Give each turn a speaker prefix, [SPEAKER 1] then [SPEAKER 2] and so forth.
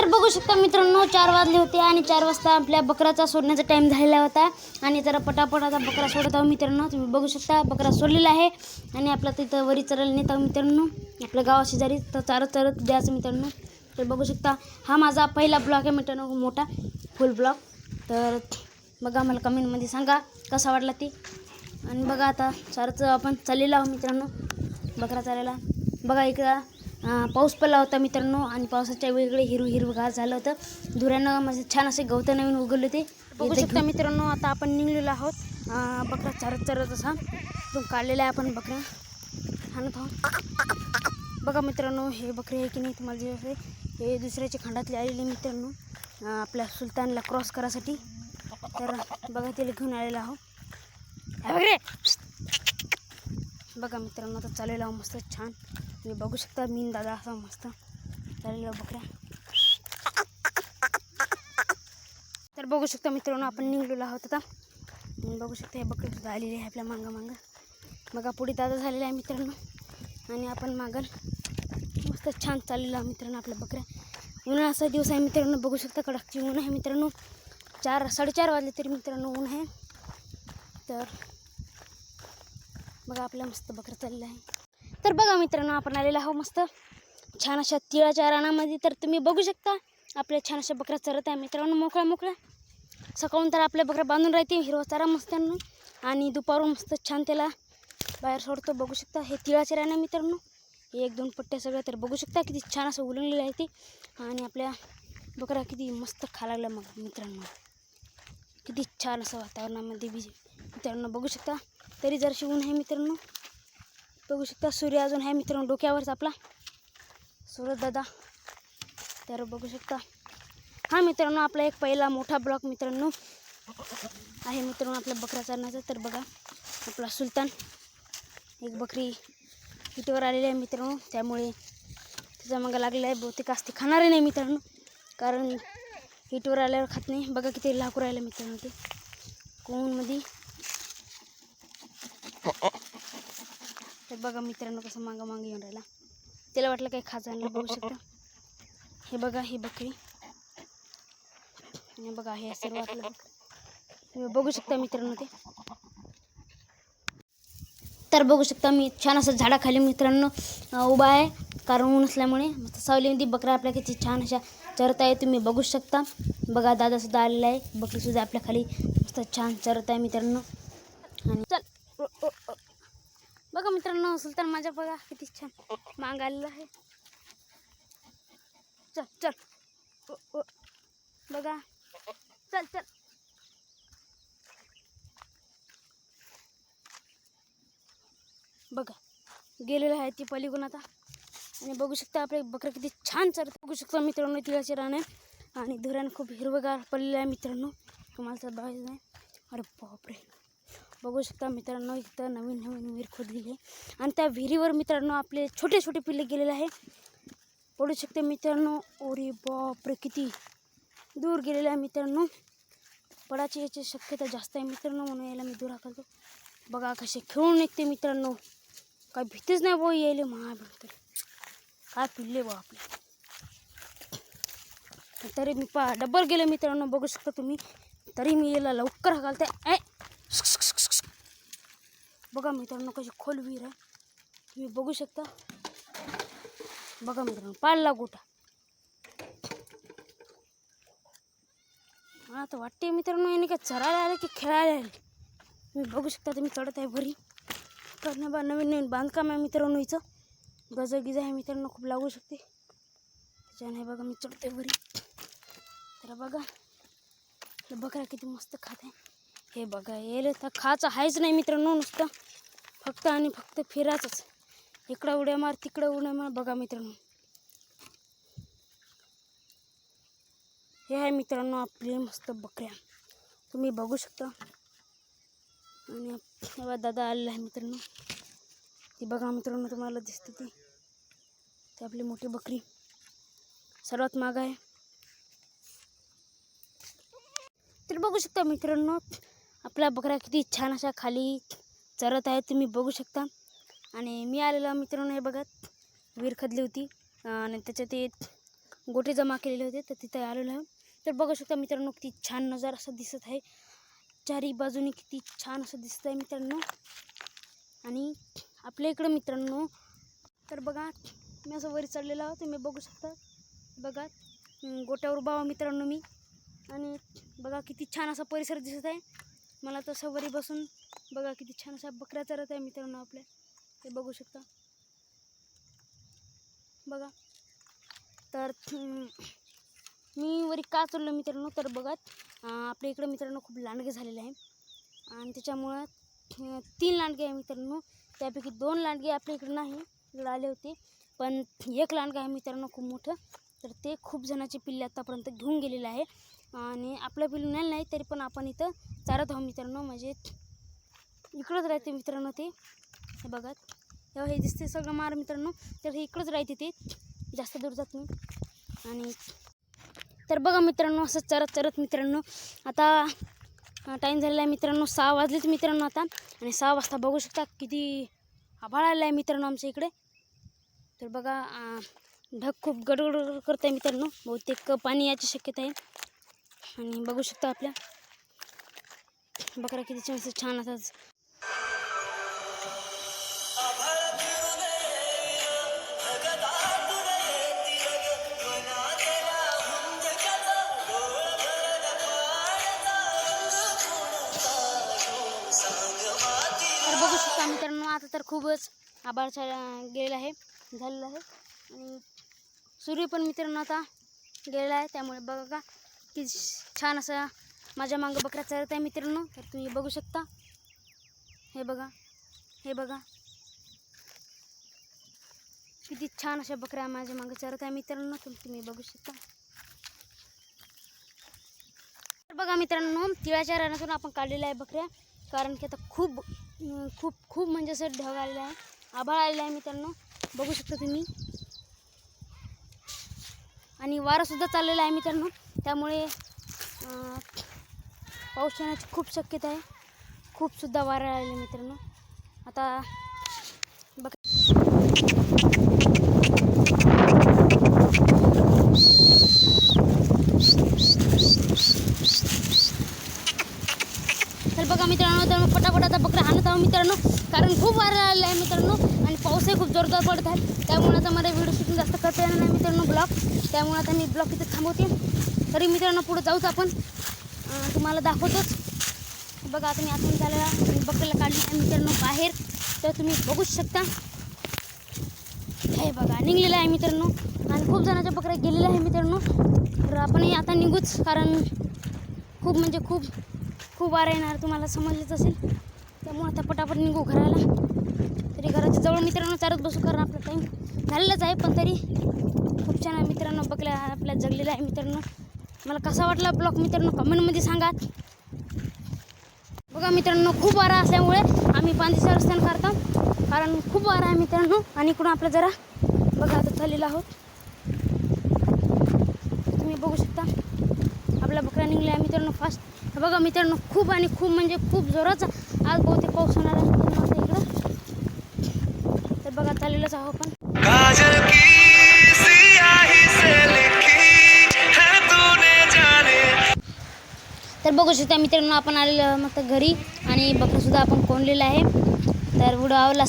[SPEAKER 1] तर बघू शकता मित्रांनो चार वाजले होते आणि चार वाजता आपल्या बकराचा सोडण्याचा टाईम झालेला होता. आणि जरा पटापट आता बकरा सोडत आहोत मित्रांनो. तुम्ही बघू शकता बकरा सोडलेला आहे. आणि आपला तिथं वरी चरायला नेत आहोत मित्रांनो. आपल्या गावा शेजारी तर चारत चारत द्यायचं मित्रांनो. तर बघू शकता हा माझा पहिला ब्लॉग आहे मित्रांनो मोठा. फुल ब्लॉग तर बघा मला कमेंटमध्ये सांगा कसा वाटला ते? आणि बघा आता चारच आपण चाललेलो आहोत मित्रांनो. बकरा चालायला बघा इकडं. पाऊस पडला होता मित्रांनो आणि पावसाच्या वेगळे हिरव हिरवगार झालं होतं. धुऱ्यानं म्हणजे छान असे गवतं नवीन उगवले होते. बघू शकता मित्रांनो आता आपण निघलेलो आहोत. बकरा चारत चारत असा. तो काढलेला आहे आपण बकरा. हाणत आहोत बघा मित्रांनो हे बकरे आहे की नाही तुम्हाला जे आहे हे दुसऱ्याच्या खंडातले आलेले मित्रांनो. आपल्या सुलतानला क्रॉस करायसाठी. तर बघा त्याला घेऊन आलेलो हे रे बघा मित्रांनो आता चालेल आहो मस्त छान. तुम्ही बघू शकता मीन दादा असा मस्त चालेल बकऱ्या. तर बघू शकता मित्रांनो आपण निघलेलो आहोत आता. बघू शकता हे बकरी सुद्धा आलेले आहे आपल्या मागं मागं. बघा पुढे दादा झालेला आहे मित्रांनो. आणि आपण मागं मस्त छान चाललेलं आहे मित्रांनो आपल्या बकऱ्या. उन्हाळ्याचा दिवस आहे मित्रांनो बघू शकता कडकची ऊन आहे मित्रांनो. चार साडेचार वाजले तरी मित्रांनो ऊन आहे. तर बघा आपल्या मस्त बकरं चाललेलं आहे. तर बघा मित्रांनो आपण आलेलो आहो मस्त छान अशा तिळाच्या रानामध्ये. तर तुम्ही बघू शकता आपल्या छान अशा बकऱ्या चरत आहे मित्रांनो मोकळ्या मोकळ्या. सकाळून तर आपल्या बकऱ्या बांधून राहते हिरवा चारा मस्त्यांनो आणि दुपारून मस्त छान त्याला बाहेर सोडतो बघू शकता. हे तिळाचे रान आहे मित्रांनो. हे एक दोन पट्ट्या सगळ्या तर बघू शकता किती छान असं उलगलेलं आहे ते. आणि आपल्या बकऱ्या किती मस्त खा लागल्या मग मित्रांनो. किती छान असं वातावरणामध्ये बी मित्रांनो बघू शकता. तरी जरशी ऊन आहे मित्रांनो. बघू शकता सूर्य अजून आहे मित्रांनो डोक्यावरच आपला. सूरज दादा तर बघू शकता. हा मित्रांनो आपला एक पहिला मोठा ब्लॉक मित्रांनो आहे मित्रांनो आपल्या बकरा चारण्याचा तर बघा आपला सुलतान एक बकरी हिटवर आलेली आहे मित्रांनो. त्यामुळे तिचा मग लागलेला आहे बहुतेक असते खाणारे नाही मित्रांनो. कारण हिटवर आल्यावर खात नाही. बघा किती लाकूर राहिलं मित्रांनो ते. कोणमध्ये तर बघा मित्रांनो कसं मागं मागं येऊन राहिला. त्याला वाटलं काही खायचं बघू शकता. हे बघा ही बकरी. आणि बघा हे सर्व वाटलं. तुम्ही बघू शकता मित्रांनो ते. तर बघू शकता मी छान असं झाडाखाली मित्रांनो उभा आहे. कारण ऊन असल्यामुळे मस्त सावलीमध्ये बकरा आपल्या किती छान अशा चरत आहे तुम्ही बघू शकता. बघा दादासुद्धा आलेला आहे. बकरीसुद्धा आपल्या खाली मस्त छान चरत आहे मित्रांनो. आणि चल. ओ, ओ, ओ. बघा मित्रांनो सुलतान माझ्या बघा किती छान मांग आलेला आहे. चल चल. ओ, बघा. चल चल. बघा गेलेलं आहे ती पलीकडून आता. आणि बघू शकता आपले बकरं किती छान चरत बघू शकता मित्रांनो तिघाचे राणे. आणि धुरानं खूप हिरवगार पडलेलं आहे मित्रांनो. तुम्हाला तर बघायचं नाही. अरे बापरे. बघू शकता मित्रांनो इथं नवीन नवीन विहीर खोदलेली आहे. आणि त्या विहिरीवर मित्रांनो आपले छोटे छोटे पिल्ले गेलेले आहे पडू शकते मित्रांनो ओरे बापरे किती दूर गेलेले आहे मित्रांनो. पडाची याची शक्यता जास्त आहे मित्रांनो म्हणून यायला मी दूर हाकलतो बघा कसे खेळून निघते मित्रांनो. काय भीतीच नाही भाऊ यायले महाभीतर काय पिल्ले भाऊ आपले. तरी मी पा डबल गेले मित्रांनो बघू शकता तुम्ही. तरी मी याला लवकर हाकलते. ऐ! बघा मित्रांनो कशी खोल विहीर आहे. तुम्ही बघू शकता. बघा मित्रांनो पाळला गोटा मला तर वाटते मित्रांनो याने काय चरायला आले की खेळायला आले? तुम्ही बघू शकता तुम्ही चढत आहे भरी कारण बा नवीन नवीन बांधकाम आहे मित्रांनो हिचं गज गिज आहे मित्रांनो खूप लागू शकते. त्याच्याने बघा मी चढते भरी तर बघा बकरा किती मस्त खात आहे. हे बघा येले तर खायचं आहेच नाही मित्रांनो नुसतं. फक्त आणि फक्त फिरायचंच. इकडं उड्या मार तिकडं उड्या मार बघा मित्रांनो. हे आहे मित्रांनो आपली मस्त बकऱ्या. तुम्ही बघू शकता. आणि तेव्हा दादा आलेला आहे मित्रांनो. ती बघा मित्रांनो तुम्हाला दिसते ती. ती आपली मोठी बकरी. सर्वात माग आहे. तर बघू शकता मित्रांनो आपल्या बकऱ्या किती छान अशा खाली चरत आहे तुम्ही बघू शकता. आणि मी आलेला मित्रांनो हे बघत विहीर खदली होती. आणि त्याच्यात ते गोटे जमा केलेले होते तर तिथे आलेलो आहे. तर बघू शकता मित्रांनो किती छान नजारा असं दिसत आहे. चारी बाजूने किती छान असं दिसत आहे मित्रांनो. आणि आपल्या इकडं मित्रांनो तर बघा मी असं वरी चढलेलं आहोत तुम्ही बघू शकता. बघा गोट्यावर बाबा मित्रांनो मी. आणि बघा किती छान असा परिसर दिसत आहे. मला तसं वरी बसून बघा किती छान अशा बकऱ्या चरत आहे मित्रांनो आपल्या. ते बघू शकता. बघा. तर मी वरी का चढलो मित्रांनो? तर बघा आपल्या इकडं मित्रांनो खूप लांडगे झालेले आहे. आणि त्याच्यामुळं तीन लांडगे आहे मित्रांनो. त्यापैकी दोन लांडगे आपल्या इकडे नाही इकडे आले होते. पण एक लांडगा आहे मित्रांनो खूप मोठं. तर ते खूप जणाचे पिल्ले आत्तापर्यंत घेऊन गेलेलं आहे. आणि आपलं बिल नाही नाही तरी पण आपण इथं चारत आहोत मित्रांनो. म्हणजे इकडंच राहते मित्रांनो ते. हे बघा. तेव्हा हे दिसते सगळं मार मित्रांनो. तर हे इकडंच राहते ते. जास्त दूर जात नाही. आणि तर बघा मित्रांनो असं चरत चरत मित्रांनो. आता टाईम झालेला आहे मित्रांनो. सहा वाजलेच मित्रांनो आता. आणि सहा वाजता बघू शकता किती आभाळ आलेला आहे मित्रांनो आमच्या इकडे. तर बघा ढग खूप गडगड करत आहे मित्रांनो. बहुतेक पाणी याची शक्यता आहे. आणि बघू शकता आपल्या. बकरा किती छान छान असं तर बघू शकता मित्रांनो आता तर खूपच आभाळ गेलेला आहे झालेला आहे. आणि सूर्य पण मित्रांनो आता गेलेला आहे त्यामुळे बघा का. की छान असं माझ्या मागं बकऱ्या चरत आहे मित्रांनो. तर तुम्ही बघू शकता. हे बघा. हे बघा. किती छान अशा बकऱ्या माझ्या मागं चरत आहे मित्रांनो. तुम्ही बघू शकता. तर बघा मित्रांनो तिळाच्या रानातून आपण काढलेल्या आहे बकऱ्या. कारण की आता खूप खूप खूप म्हणजे असं ढग आलेलं आहे. आभाळ आलेला आहे मित्रांनो. बघू शकता तुम्ही. आणि वारंसुद्धा चाललेला आहे मित्रांनो. त्यामुळे पाऊस येण्याची खूप शक्यता आहे. खूपसुद्धा वारं आले आहे मित्रांनो. आता बघ तर बघा मित्रांनो तर मग पटापट आता बकरा आणत आहोत मित्रांनो. कारण खूप वारं आलेला आहे मित्रांनो. आणि पाऊसही खूप जोरदार पडत आहे. त्यामुळे आता मला व्हिडिओ शूटिंग जास्त करता येणार नाही मित्रांनो ब्लॉग. त्यामुळे आता मी ब्लॉग इथे थांबवते. तरी मित्रांनो पुढे जाऊच आपण. तुम्हाला दाखवतोच. बघा आता मी आतून झालेला आणि बकरीला काढली आहे मित्रांनो बाहेर. तर तुम्ही बघूच शकता. हे बघा निघलेलं आहे मित्रांनो. आणि खूप जणांच्या बकऱ्या गेलेल्या आहे मित्रांनो. तर आपणही आता निघूच कारण खूप म्हणजे खूप खूप वारा येणार तुम्हाला समजलंच असेल. त्यामुळे आता पटापट निघू घराला. तरी घराच्या जवळ मित्रांनो चालत बसू कारण आपला टाईम झालेलाच आहे पण तरी खूप छान आहे मित्रांनो बकऱ्या आपल्या जगलेला आहे मित्रांनो. मला कसा वाटला ब्लॉग मित्रांनो? कमेंटमध्ये सांगा. बघा मित्रांनो खूप वारा असल्यामुळे आम्ही पांदेचा रस्त्यानं करतो. कारण खूप वारा आहे मित्रांनो. आणि इकडून आपलं जरा बघा आता चाललेलं आहोत. तुम्ही बघू शकता. आपल्या बकऱ्या निघल्या आहे मित्रांनो फास्ट बघा मित्रांनो खूप आणि खूप म्हणजे खूप जोराचा आज बहुतेक पाऊस होणार आहे. इकडं तर बघा चाललेलंच आहो आपण. तर बघू शकता मित्रांनो आपण आलेलो मग घरी आणि बकरीसुद्धा आपण कोंडलेलं आहे. तर व्हिडिओ आवडला